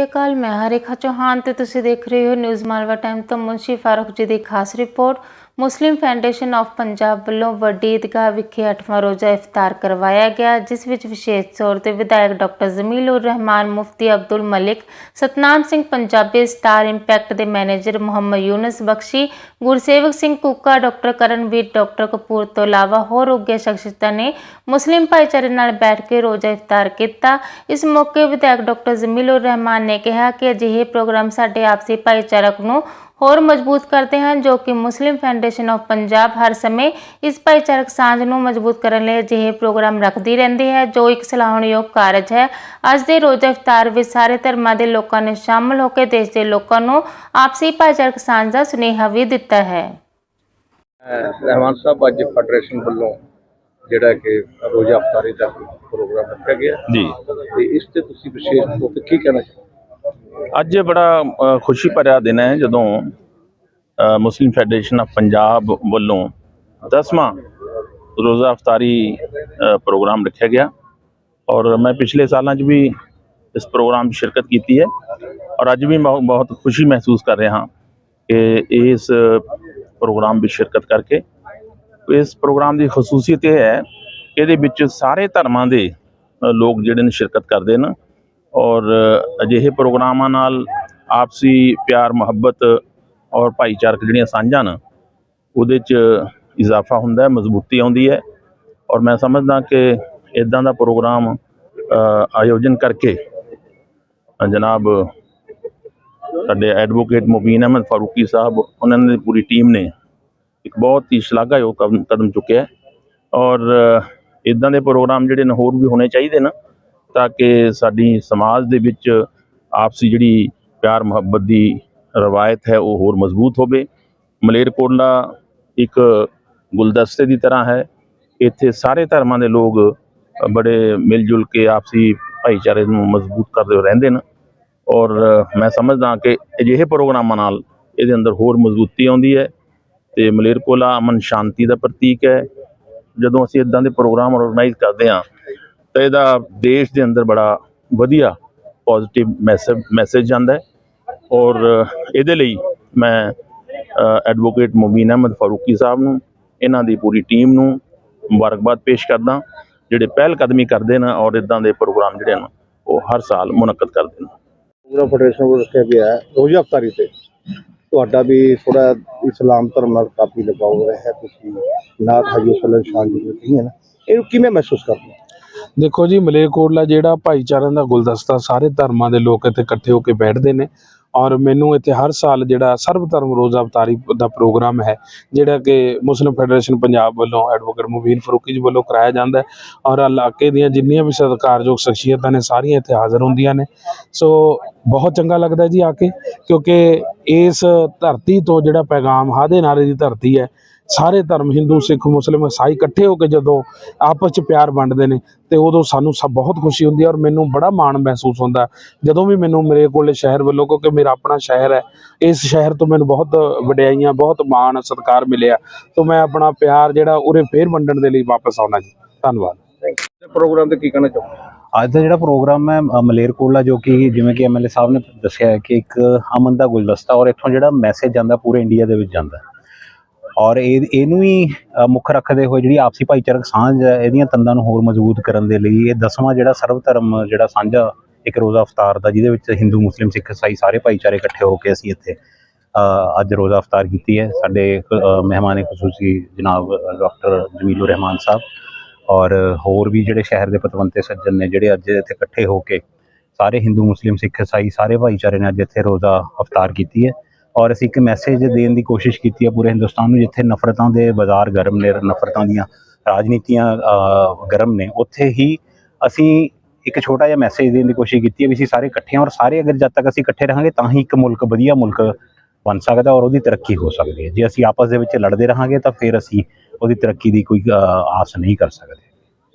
ਸ੍ਰੀ ਅਕਾਲ, ਮੈਂ ਹਰੇਖਾ ਚੌਹਾਨ ਤੇ ਤੁਸੀਂ ਦੇਖ ਰਹੇ ਹੋ ਨਿਊਜ਼ ਮਾਲਵਾ ਟਾਈਮ ਤੋਂ ਮੁੰਸ਼ੀ ਫਾਰੂਕ ਜੀ ਦੀ ਖਾਸ report Muslim federation of Punjab ਵੱਲੋਂ ਵੱਡੀ ਈਦਗਾਹ ਵਿਖੇ 8ਵਾਂ ਰੋਜ਼ਾ ਇਫਤਾਰ ਕਰਵਾਇਆ ਗਿਆ, ਜਿਸ ਵਿੱਚ ਵਿਸ਼ੇਸ਼ ਤੌਰ ਤੇ ਵਿਧਾਇਕ doctor Jamil ur Rahman, Mufti Abdul Malik, Satnam Singh Punjabi, star impact ਦੇ manager Muhammad Yunus Bakshi, Gursewak Singh Kukka, doctor Karanveer, doctor Kapoor ਤੋਂ ਇਲਾਵਾ ਹੋਰ ਉੱਘੇ ਸ਼ਖਸੀਅਤਾਂ ਨੇ ਮੁਸਲਿਮ ਭਾਈਚਾਰੇ ਨਾਲ ਬੈਠ ਕੇ ਰੋਜ਼ਾ ਇਫਤਾਰ ਕੀਤਾ। ਇਸ ਮੌਕੇ ਵਿਧਾਇਕ ਡਾਕਟਰ ਜ਼ਮੀਲ ਉਰ ਰਹਿਮਾਨ ਨੇ ਕਿਹਾ ਕਿ ਅਜਿਹੇ ਪ੍ਰੋਗਰਾਮ ਸਾਡੇ ਆਪਸੀ ਭਾਈਚਾਰਕ ਨੂੰ ਹੋਰ ਮਜ਼ਬੂਤ ਕਰਦੇ ਹਨ ਜੋ ਕਿ ਮੁਸਲਿਮ ਫੈਡਰੇਸ਼ਨ ਆਫ ਪੰਜਾਬ ਹਰ ਸਮੇਂ ਇਸ ਭਾਈਚਾਰਕ ਸਾਂਝ ਨੂੰ ਮਜ਼ਬੂਤ ਕਰਨ ਲਈ ਅਜਿਹੇ ਪ੍ਰੋਗਰਾਮ ਰੱਖਦੀ ਰਹਿੰਦੀ ਹੈ ਜੋ ਇੱਕ ਸਲਾਹੁਣਯੋਗ ਕਾਰਜ ਹੈ। ਅੱਜ ਦੇ ਰੋਜ਼ਾ ਇਫਤਾਰ ਵਿੱਚ ਸਾਰੇ ਧਰਮਾਂ ਦੇ ਲੋਕਾਂ ਨੇ ਸ਼ਾਮਲ ਹੋ ਕੇ ਦੇਸ਼ ਦੇ ਲੋਕਾਂ ਨੂੰ ਆਪਸੀ ਭਾਈਚਾਰਕ ਸਾਂਝ ਦਾ ਸੁਨੇਹਾ ਵੀ ਦਿੱਤਾ ਹੈ। ਰਹਿਮਾਨ ਸਾਹਿਬ ਅੱਜ ਫੈਡਰੇਸ਼ਨ ਵੱਲੋਂ ਜਿਹੜਾ ਕਿ ਰੋਜ਼ਾ ਅਫਤਾਰੀ ਦਾ ਪ੍ਰੋਗਰਾਮ ਰੱਖਿਆ ਗਿਆ। ਜੀ। ਤੇ ਇਸ ਤੇ ਤੁਸੀਂ ਵਿਸ਼ੇਸ਼ ਤੌਰ ਤੇ ਕੀ ਕਹਿਣਾ ਚਾਹੁੰਦੇ ਅੱਜ ਬੜਾ ਖੁਸ਼ੀ ਭਰਿਆ ਦਿਨ ਹੈ ਜਦੋਂ ਮੁਸਲਿਮ ਫੈਡਰੇਸ਼ਨ ਆਫ ਪੰਜਾਬ ਵੱਲੋਂ 10ਵਾਂ ਰੋਜ਼ਾ ਅਫਤਾਰੀ ਪ੍ਰੋਗਰਾਮ ਰੱਖਿਆ ਗਿਆ। ਔਰ ਮੈਂ ਪਿਛਲੇ ਸਾਲਾਂ 'ਚ ਵੀ ਇਸ ਪ੍ਰੋਗਰਾਮ 'ਚ ਸ਼ਿਰਕਤ ਕੀਤੀ ਹੈ। ਔਰ ਅੱਜ ਵੀ ਮੈਂ ਬਹੁਤ ਖੁਸ਼ੀ ਮਹਿਸੂਸ ਕਰ ਰਿਹਾ ਹਾਂ ਕਿ ਇਸ ਪ੍ਰੋਗਰਾਮ ਵਿੱਚ ਸ਼ਿਰਕਤ ਕਰਕੇ। ਇਸ ਪ੍ਰੋਗਰਾਮ ਦੀ ਖਸੂਸੀਅਤ ਇਹ ਹੈ ਇਹਦੇ ਵਿੱਚ ਸਾਰੇ ਧਰਮਾਂ ਦੇ ਲੋਕ ਜਿਹੜੇ ਨੇ ਸ਼ਿਰਕਤ ਕਰਦੇ ਨੇ। ਔਰ ਅਜਿਹੇ ਪ੍ਰੋਗਰਾਮਾਂ ਨਾਲ ਆਪਸੀ ਪਿਆਰ, ਮੁਹੱਬਤ ਔਰ ਭਾਈਚਾਰਕ ਜਿਹੜੀਆਂ ਸਾਂਝਾਂ ਨੇ, ਉਹਦੇ 'ਚ ਇਜ਼ਾਫਾ ਹੁੰਦਾ ਹੈ, ਮਜ਼ਬੂਤੀ ਆਉਂਦੀ ਹੈ ਔਰ ਮੈਂ ਸਮਝਦਾ ਕਿ ਇਦਾਂ ਦਾ ਪ੍ਰੋਗਰਾਮ ਆਯੋਜਨ ਕਰਕੇ ਜਨਾਬ ਸਾਡੇ ਐਡਵੋਕੇਟ ਮੁਬੀਨ ਅਹਿਮਦ ਫਾਰੂਕੀ ਸਾਹਿਬ, ਉਹਨਾਂ ਦੀ ਪੂਰੀ ਟੀਮ ਨੇ ਇੱਕ ਬਹੁਤ ਹੀ ਸ਼ਲਾਘਾਯੋਗ ਕਦਮ ਕਦਮ ਚੁੱਕਿਆ ਔਰ ਇਦਾਂ ਦੇ ਪ੍ਰੋਗਰਾਮ ਜਿਹੜੇ ਨੇ ਹੋਰ ਵੀ ਹੋਣੇ ਚਾਹੀਦੇ ਨੇ ਤਾਂ ਕਿ ਸਾਡੀ ਸਮਾਜ ਦੇ ਵਿੱਚ ਆਪਸੀ ਜਿਹੜੀ ਪਿਆਰ ਮੁਹੱਬਤ ਦੀ ਰਵਾਇਤ ਹੈ, ਉਹ ਹੋਰ ਮਜ਼ਬੂਤ ਹੋਵੇ। ਮਲੇਰਕੋਟਲਾ ਇੱਕ ਗੁਲਦਸਤੇ ਦੀ ਤਰ੍ਹਾਂ ਹੈ। ਇੱਥੇ ਸਾਰੇ ਧਰਮਾਂ ਦੇ ਲੋਕ ਬੜੇ ਮਿਲ ਜੁਲ ਕੇ ਆਪਸੀ ਭਾਈਚਾਰੇ ਨੂੰ ਮਜ਼ਬੂਤ ਕਰਦੇ ਰਹਿੰਦੇ ਨੇ। ਔਰ ਮੈਂ ਸਮਝਦਾ ਕਿ ਅਜਿਹੇ ਪ੍ਰੋਗਰਾਮਾਂ ਨਾਲ ਇਹਦੇ ਅੰਦਰ ਹੋਰ ਮਜ਼ਬੂਤੀ ਆਉਂਦੀ ਹੈ ਤੇ ਮਲੇਰਕੋਲਾ ਅਮਨ ਸ਼ਾਂਤੀ ਦਾ ਪ੍ਰਤੀਕ ਹੈ। ਜਦੋਂ ਅਸੀਂ ਇਦਾਂ ਦੇ ਪ੍ਰੋਗਰਾਮ ਆਰਗੇਨਾਈਜ਼ ਕਰਦੇ ਹਾਂ ਤਾਂ ਇਹਦਾ ਦੇਸ਼ ਦੇ ਅੰਦਰ ਬੜਾ ਵਧੀਆ ਪੋਜ਼ਿਟਿਵ ਮੈਸੇਜ ਮੈਸੇਜ ਜਾਂਦਾ ਹੈ। ਔਰ ਇਹਦੇ ਲਈ ਮੈਂ ਐਡਵੋਕੇਟ ਮੁਬੀਨ ਅਹਿਮਦ ਫਾਰੂਕੀ ਸਾਹਿਬ ਨੂੰ, ਇਹਨਾਂ ਦੀ ਪੂਰੀ ਟੀਮ ਨੂੰ ਮੁਬਾਰਕਬਾਦ ਪੇਸ਼ ਕਰਦਾ ਜਿਹੜੇ ਪਹਿਲ ਕਦਮੀ ਕਰਦੇ ਨੇ ਔਰ ਇਦਾਂ ਦੇ ਪ੍ਰੋਗਰਾਮ ਜਿਹੜੇ ਨੇ, ਉਹ ਹਰ ਸਾਲ ਮੁਨਕਦ ਕਰਦੇ ਨੇ। ਪ੍ਰੋਗਰਾਮ ਫੈਡਰੇਸ਼ਨ ਵੱਲੋਂ ਰੱਖਿਆ ਗਿਆ ਹੈ ਰੋਜ਼ਾ ਅਫਤਾਰੀ ਤੇ ਤੁਹਾਡਾ ਵੀ ਥੋੜਾ ਇਸਲਾਮ ਧਰਮ ਨਾਲ ਕਾਫੀ ਲਗਾਓ ਰਿਹਾ ਤੁਸੀਂ ਨਾਥ ਹਜੂ ਸੱਲਨ ਸ਼ਾਨ ਜੀ ਦੀ ਕਹੀ ਹੈ ਨਾ। ਇਹਨੂੰ ਕਿਵੇਂ ਮਹਿਸੂਸ ਕਰਦੇ ਹੋ? ਦੇਖੋ ਜੀ, ਮਲੇਰਕੋਟਲਾ ਜਿਹੜਾ ਭਾਈਚਾਰਿਆਂ ਦਾ ਗੁਲਦਸਤਾ, ਸਾਰੇ ਧਰਮਾਂ ਦੇ ਲੋਕ ਇੱਥੇ ਇਕੱਠੇ ਹੋ ਕੇ ਬੈਠਦੇ ਨੇ ਔਰ ਮੈਨੂੰ ਇੱਥੇ ਹਰ ਸਾਲ ਜਿਹੜਾ ਸਰਬ ਧਰਮ ਰੋਜ਼ਾ ਅਵਤਾਰੀ ਦਾ ਪ੍ਰੋਗਰਾਮ ਹੈ, ਜਿਹੜਾ ਕਿ ਮੁਸਲਿਮ ਫੈਡਰੇਸ਼ਨ ਪੰਜਾਬ ਵੱਲੋਂ ਐਡਵੋਕੇਟ ਮੁਬੀਨ ਫਰੂਕੀ ਜੀ ਵੱਲੋਂ ਕਰਾਇਆ ਜਾਂਦਾ ਹੈ ਔਰ ਇਲਾਕੇ ਦੀਆਂ ਜਿੰਨੀਆਂ ਵੀ ਸਤਿਕਾਰਯੋਗ ਸ਼ਖਸੀਅਤਾਂ ਨੇ ਸਾਰੀਆਂ ਇੱਥੇ ਹਾਜ਼ਰ ਹੁੰਦੀਆਂ ਨੇ। ਸੋ ਬਹੁਤ ਚੰਗਾ ਲੱਗਦਾ ਜੀ ਆ ਕੇ ਕਿਉਂਕਿ ਇਸ ਧਰਤੀ ਤੋਂ ਜਿਹੜਾ ਪੈਗਾਮ ਹਾਦੇ ਨਾਰੇ ਦੀ ਧਰਤੀ ਹੈ ਸਾਰੇ ਧਰਮ ਹਿੰਦੂ ਸਿੱਖ ਮੁਸਲਿਮ ਈਸਾਈ ਇਕੱਠੇ ਹੋ ਕੇ ਜਦੋਂ ਆਪਸ ਚ ਪਿਆਰ ਵੰਡਦੇ ਨੇ ਤੇ ਉਦੋਂ ਸਾਨੂੰ ਸਭ ਬਹੁਤ ਖੁਸ਼ੀ ਹੁੰਦੀ ਹੈ ਔਰ ਮੈਨੂੰ ਬੜਾ ਮਾਣ ਮਹਿਸੂਸ ਹੁੰਦਾ ਜਦੋਂ ਵੀ ਮੈਨੂੰ ਮੇਰੇ ਕੋਲੇ ਸ਼ਹਿਰ ਵੱਲੋਂ ਕਿਉਂਕਿ ਮੇਰਾ ਆਪਣਾ ਸ਼ਹਿਰ ਹੈ ਇਸ ਸ਼ਹਿਰ ਤੋਂ ਮੈਨੂੰ ਬਹੁਤ ਵਡਿਆਈਆਂ ਬਹੁਤ ਮਾਣ ਸਤਿਕਾਰ ਮਿਲਿਆ। ਤੋਂ ਮੈਂ ਆਪਣਾ ਪਿਆਰ ਜਿਹੜਾ ਉਰੇ ਫੇਰ ਵੰਡਣ ਦੇ ਲਈ ਵਾਪਸ ਆਉਣਾ ਜੀ। ਧੰਨਵਾਦ। ਪ੍ਰੋਗਰਾਮ ਤੇ ਕੀ ਕਹਿਣਾ ਚਾਹੁੰਦੇ ਅੱਜ ਦਾ ਜਿਹੜਾ ਪ੍ਰੋਗਰਾਮ ਹੈ ਅ, ਮਲੇਰਕੋਟਲਾ ਜੋ ਕਿ ਜਿਵੇਂ ਕਿ ਐਮਐਲਏ ਸਾਹਿਬ ਨੇ ਦੱਸਿਆ ਹੈ ਕਿ ਇੱਕ ਅਮਨ ਦਾ ਗੁਲਦਸਤਾ ਔਰ ਇੱਥੋਂ ਜਿਹੜਾ ਮੈਸੇਜ ਜਾਂਦਾ ਪੂਰੇ ਇੰਡੀਆ ਦੇ ਵਿੱਚ ਜਾਂਦਾ। ਔਰ ਇਹ ਇਹਨੂੰ ਹੀ ਮੁੱਖ ਰੱਖਦੇ ਹੋਏ ਜਿਹੜੀ ਆਪਸੀ ਭਾਈਚਾਰਕ ਸਾਂਝ ਹੈ ਇਹਦੀਆਂ ਤੰਦਾਂ ਨੂੰ ਹੋਰ ਮਜ਼ਬੂਤ ਕਰਨ ਦੇ ਲਈ ਇਹ ਦਸਵਾਂ ਜਿਹੜਾ ਸਰਵ ਧਰਮ ਜਿਹੜਾ ਸਾਂਝਾ ਇੱਕ ਰੋਜ਼ਾ ਅਫਤਾਰ ਦਾ ਜਿਹਦੇ ਵਿੱਚ ਹਿੰਦੂ ਮੁਸਲਿਮ ਸਿੱਖ ਇਸਾਈ ਸਾਰੇ ਭਾਈਚਾਰੇ ਇਕੱਠੇ ਹੋ ਕੇ ਅਸੀਂ ਇੱਥੇ ਅੱਜ ਰੋਜ਼ਾ ਅਫਤਾਰ ਕੀਤੀ ਹੈ। ਸਾਡੇ ਅ, ਮਹਿਮਾਨ ਖਸੂਸੀ ਜਨਾਬ ਡਾਕਟਰ ਜਮੀਲੁਰ ਰਹਿਮਾਨ ਸਾਹਿਬ ਔਰ ਹੋਰ ਵੀ ਜਿਹੜੇ ਸ਼ਹਿਰ ਦੇ ਪਤਵੰਤੇ ਸੱਜਣ ਨੇ ਜਿਹੜੇ ਅੱਜ ਇੱਥੇ ਇਕੱਠੇ ਹੋ ਕੇ ਸਾਰੇ ਹਿੰਦੂ ਮੁਸਲਿਮ ਸਿੱਖ ਇਸਾਈ ਸਾਰੇ ਭਾਈਚਾਰੇ ਨੇ ਅੱਜ ਇੱਥੇ ਰੋਜ਼ਾ ਅਫਤਾਰ ਕੀਤੀ ਹੈ। ਔਰ ਅਸੀਂ ਇੱਕ ਮੈਸੇਜ ਦੇਣ ਦੀ ਕੋਸ਼ਿਸ਼ ਕੀਤੀ ਹੈ ਪੂਰੇ ਹਿੰਦੁਸਤਾਨ ਨੂੰ, ਜਿੱਥੇ ਨਫ਼ਰਤਾਂ ਦੇ ਬਾਜ਼ਾਰ ਗਰਮ ਨੇ, ਨਫ਼ਰਤਾਂ ਦੀਆਂ ਰਾਜਨੀਤੀਆਂ ਗਰਮ ਨੇ, ਉੱਥੇ ਹੀ ਅਸੀਂ ਇੱਕ ਛੋਟਾ ਜਿਹਾ ਮੈਸੇਜ ਦੇਣ ਦੀ ਕੋਸ਼ਿਸ਼ ਕੀਤੀ ਹੈ ਵੀ ਅਸੀਂ ਸਾਰੇ ਇਕੱਠੇ ਹਾਂ ਔਰ ਸਾਰੇ ਅਗਰ ਜਦ ਤੱਕ ਅਸੀਂ ਇਕੱਠੇ ਰਹਾਂਗੇ ਤਾਂ ਹੀ ਇੱਕ ਮੁਲਕ, ਵਧੀਆ ਮੁਲਕ ਬਣ ਸਕਦਾ ਔਰ ਉਹਦੀ ਤਰੱਕੀ ਹੋ ਸਕਦੀ ਹੈ। ਜੇ ਅਸੀਂ ਆਪਸ ਦੇ ਵਿੱਚ ਲੜਦੇ ਰਹਾਂਗੇ ਤਾਂ ਫਿਰ ਅਸੀਂ ਉਹਦੀ ਤਰੱਕੀ ਦੀ ਕੋਈ ਆਸ ਨਹੀਂ ਕਰ ਸਕਦੇ।